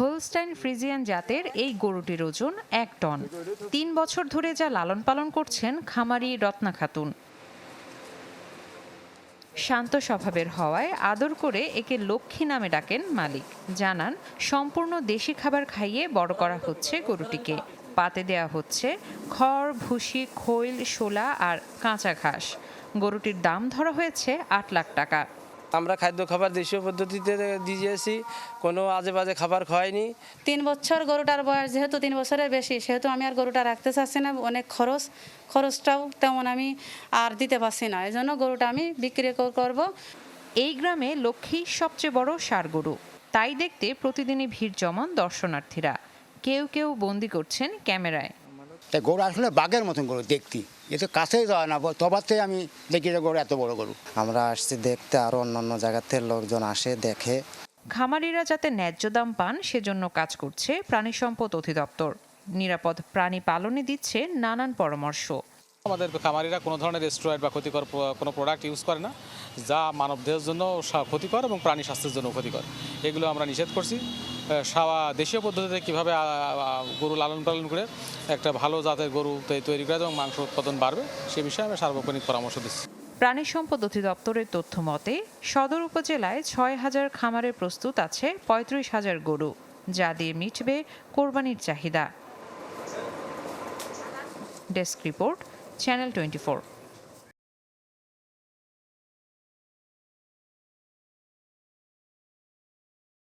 Holstein Friesian জাতের এই গরুটির ওজন এক টন। তিন বছর ধরে যা লালন পালন করছেন খামারি রত্না খাতুন। শান্ত স্বভাবের হওয়ায় আদর করে একে লক্ষ্মী নামে ডাকেন মালিক। জানান, সম্পূর্ণ দেশি খাবার খাইয়ে বড় করা হচ্ছে গরুটিকে। পাতে দেয়া হচ্ছে খড়, ভুসি, খৈল, শোলা আর কাঁচা ঘাস। গরুটির দাম ধরা হয়েছে আট লাখ টাকা। আমরা খাদ্য খাবার দেশীয় পদ্ধতিতে দিয়ে দিয়েছি কোনো আজে বাজে খাবার খাওয়াইনি। তিন বছর গরুটার বয়স যেহেতু তিন বছরের বেশি সেহেতু আমি আর গরুটা রাখতে চাচ্ছি না অনেক খরচ। খরচটাও তেমন আমি আর দিতে পারছি না। এই জন্য গরুটা আমি বিক্রি কর- করব। এই গ্রামে লক্ষ্মী সবচেয়ে বড় ষাঁড় গরু। তাই দেখতে প্রতিদিনই ভিড় জমান দর্শনার্থীরা। কেউ কেউ বন্দি করছেন ক্যামেরায়। তাই গরু আসলে বাঘের মতন গরু দেখতি। এ তো কাছেই যাওয়া না তবাতে আমি দেখি যে গরু এত বড় গরু। আমরা আসছি দেখতে আরও অন্যান্য অন্য জায়গাতে লোকজন আসে দেখে। খামারিরা যাতে ন্যায্য দাম পান সেজন্য কাজ করছে প্রাণী সম্পদ অধিদপ্তর। নিরাপদ প্রাণী পালনে দিচ্ছে নানান পরামর্শ। আমাদের খামারিরা কোনো ধরনের স্টেরয়েড বা ক্ষতিকর কোনো প্রোডাক্ট ইউজ করে না, যা মানবদেহের জন্য ক্ষতিকর এবং প্রাণী স্বাস্থ্যের জন্য ক্ষতিকর। এগুলো আমরা নিষেধ করছি। দেশীয় পদ্ধতিতে কীভাবে গরু লালন পালন করে একটা ভালো জাতের গরু তৈরি করে এবং মাংস উৎপাদন বাড়বে, সে বিষয়ে আমি সার্বক্ষণিক পরামর্শ দিচ্ছি। প্রাণী সম্পদ অধিদপ্তরের তথ্য মতে, সদর উপজেলায় ছয় হাজার খামারে প্রস্তুত আছে পঁয়ত্রিশ হাজার গরু, যা দিয়ে মিটবে কোরবানির চাহিদা। Desk report Channel 24.